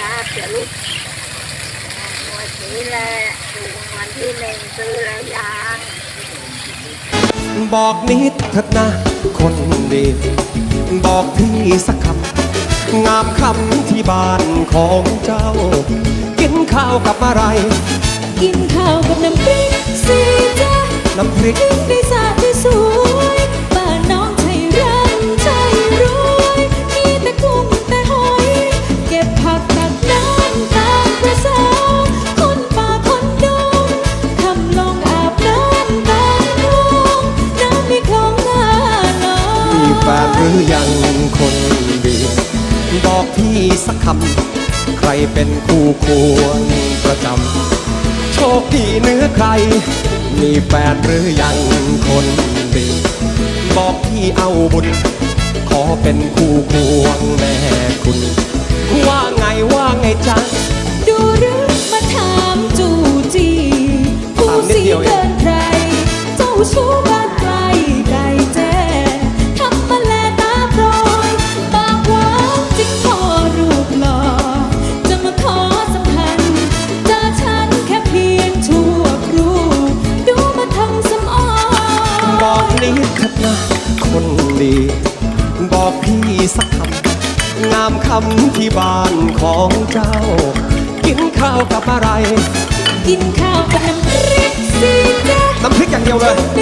ลาบจะลุกงวดนี้แหละถูกวันที่หนึ่งซื้อแล้วยังบอกนิดเถิดนะ คนดี บอกพี่สักคำงามคำที่บ้านของเจ้า กินข้าวกับอะไร กินข้าวกับน้ำพริกสิจ๊ะน้ำพริก แฟนหรือยังคนดี บอกพี่สักคำ ใครเป็นคู่ควรประจำ โชคดีเหนื้อใคร มีแฟนหรือยังคนดี บอกพี่เอาบุญ ขอเป็นคู่ควงแม่คุณ ว่าไงว่าไงจ๊ะดูหรือมาถามจูจีผู้ถามนิดสีเดียวเองเกินใคร เจ้าชู้ นิดเถิดนะคนดี บอกพี่สักคำงามคำที่บ้านของเจ้า กินข้าวกับอะไร กินข้าวกับน้ำพริกสิจ๊ะน้ำพริกอย่างเดียวเลยได้สาด